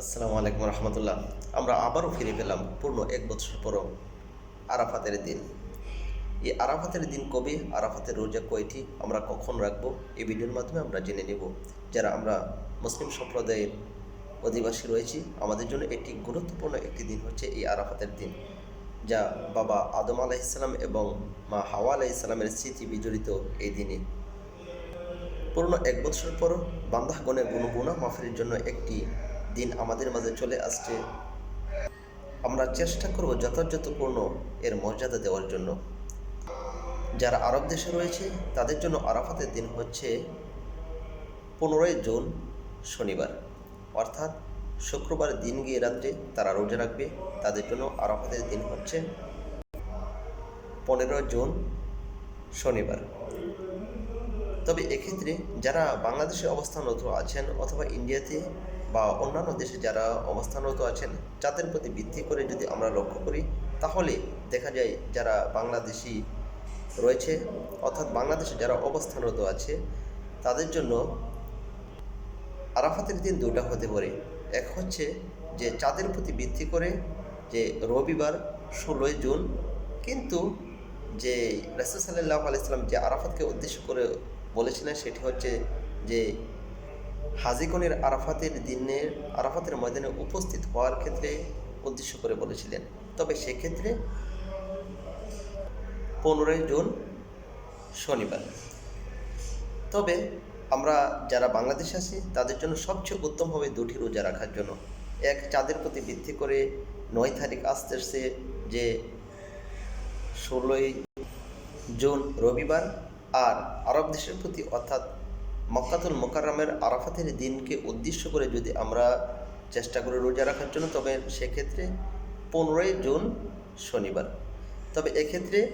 আসসালামু আলাইকুম রহমতুল্লাহ। আমরা আবারও ফিরে পেলাম পূর্ণ এক বছর পরও আরাফাতের দিন। এই আরাফাতের দিন কবে, আরাফাতের রোজা কয়টি, আমরা কখন রাখব, এই ভিডিওর মাধ্যমে আমরা জেনে নেব। যারা আমরা মুসলিম সম্প্রদায়ের অধিবাসী রয়েছি, আমাদের জন্য একটি গুরুত্বপূর্ণ একটি দিন হচ্ছে এই আরাফাতের দিন, যা বাবা আদম আলাইসাল্লাম এবং মা হাওয়া আলাইসাল্লামের স্মৃতি বিজড়িত এই দিনে। পূর্ণ এক বছর পর বান্দাহগণের গুণগুণা মাফের জন্য একটি দিন আমাদের মাঝে চলে আসছে। আমরা চেষ্টা করব যথাযথপূর্ণ এর মর্যাদা দেওয়ার জন্য। যারা আরব দেশে রয়েছে, তাদের জন্য আরাফাতের দিন হচ্ছে পনেরোই জুন, শনিবার। অর্থাৎ শুক্রবার দিন গিয়ে রাত্রে তারা রোজা রাখবে। তাদের জন্য আরাফাতের দিন হচ্ছে পনেরো জুন, শনিবার। তবে এক্ষেত্রে যারা বাংলাদেশে অবস্থানরত আছেন অথবা ইন্ডিয়াতে বা অন্যান্য দেশে যারা অবস্থানরত আছেন, যাদের প্রতি ভিত্তি করে যদি আমরা লক্ষ্য করি, তাহলে দেখা যায় যারা বাংলাদেশি রয়েছে, অর্থাৎ বাংলাদেশে যারা অবস্থানরত আছে, তাদের জন্য আরাফাতের দিন দুটা হতে পারে। এক হচ্ছে যে চাঁদের প্রতি ভিত্তি করে যে রবিবার ষোলোই জুন, কিন্তু যে রাসুল সাল্লাহ আলাইসাল্লাম যে আরাফাতকে উদ্দেশ্য করে বলেছিলেন, সেটি হচ্ছে যে হাজিগণের আরাফাতের দিনের আরাফাতের ময়দানে উপস্থিত হওয়ার ক্ষেত্রে উদ্দেশ্য করে বলেছিলেন। তবে সেক্ষেত্রে পনেরোই জুন শনিবার। তবে আমরা যারা বাংলাদেশে আছি, তাদের জন্য সবচেয়ে উত্তম হবে দুটি রোজা রাখার জন্য। এক, চাঁদের প্রতি ভিত্তি করে নয় তারিখ আসতে আসছে যে ষোলোই জুন রবিবার। আর আরব দেশের প্রতি অর্থাৎ মক্কাতুল মোকাররমের আরাফাতের দিনকে উদ্দেশ্য করে যদি আমরা চেষ্টা করি রোজা রাখার জন্য, তবে সেক্ষেত্রে পনেরোই জুন শনিবার। তবে এক্ষেত্রে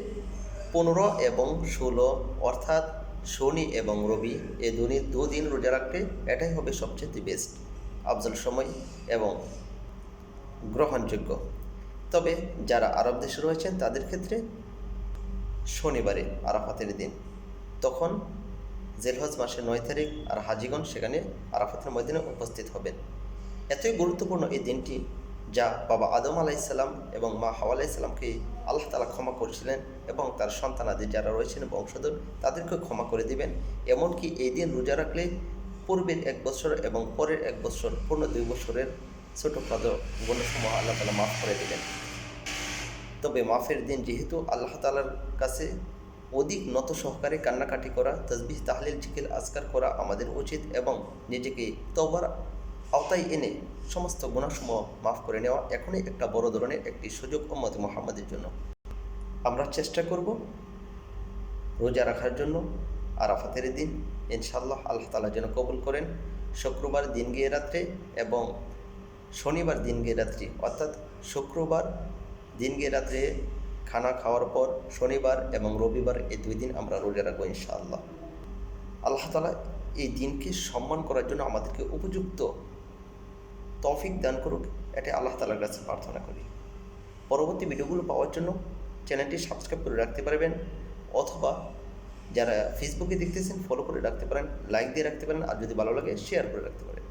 পনেরো এবং ষোলো, অর্থাৎ শনি এবং রবি এই দুই দুদিন রোজা রাখলে এটাই হবে সবচেয়ে বেস্ট আফজল সময় এবং গ্রহণযোগ্য। তবে যারা আরব দেশে রয়েছেন, তাদের ক্ষেত্রে শনিবারে আরাফাতের দিন। তখন জেলহজ মাসের নয় তারিখ আর হাজিগণ সেখানে আরাফাতের ময়দানে উপস্থিত হবেন। এতই গুরুত্বপূর্ণ এই দিনটি যা বাবা আদম আলাইসাল্লাম এবং মা হাওয়া আলাইসাল্লামকে আল্লাহ তালা ক্ষমা করেছিলেন এবং তার সন্তানাদি যারা রয়েছেন বংশধর তাদেরকে ক্ষমা করে দিবেন। এমনকি এই দিন রোজা রাখলে পূর্বের এক বছর এবং পরের এক বছর, পূর্ণ দুই বছরের ছোটোখাটো গুণসমূহ আল্লাহ তালা মাফ করে দিলেন তবে মাফের দিন যেহেতু আল্লাহ তালার কাছে অধিক নত সহকারে কান্নাকাটি করা তসবিহ তাহলিল, জিকির, আজকার করা আমাদের উচিত এবং নিজেকে তবার আওতায় এনে সমস্ত গুণাসমূহ মাফ করে নেওয়া এখনই একটা বড় ধরনের একটি সুযোগ উম্মত মোহাম্মদের জন্য। আমরা চেষ্টা করব রোজা রাখার জন্য, আরাফাতের দিন ইনশাল্লাহ আল্লাহ তালা যেন কবুল করেন। শুক্রবার দিন গিয়ে রাত্রে এবং শনিবার দিন গিয়ে রাত্রি, অর্থাৎ শুক্রবার দিন গিয়ে রাত্রে খানা খাওয়ার পর শনিবার এবং রবিবার এই দুই দিন আমরা রোজা রাখব ইনশাআল্লাহ। আল্লাহ তালা এই দিনকে সম্মান করার জন্য আমাদেরকে উপযুক্ত তৌফিক দান করুক এটা আল্লাহ তালার কাছে প্রার্থনা করি। পরবর্তী ভিডিওগুলো পাওয়ার জন্য চ্যানেলটি সাবস্ক্রাইব করে রাখতে পারবেন, অথবা যারা ফেসবুকে দেখতেছেন ফলো করে রাখতে পারেন লাইক দিয়ে রাখতে পারেন, আর যদি ভালো লাগে শেয়ার করে রাখতে পারেন।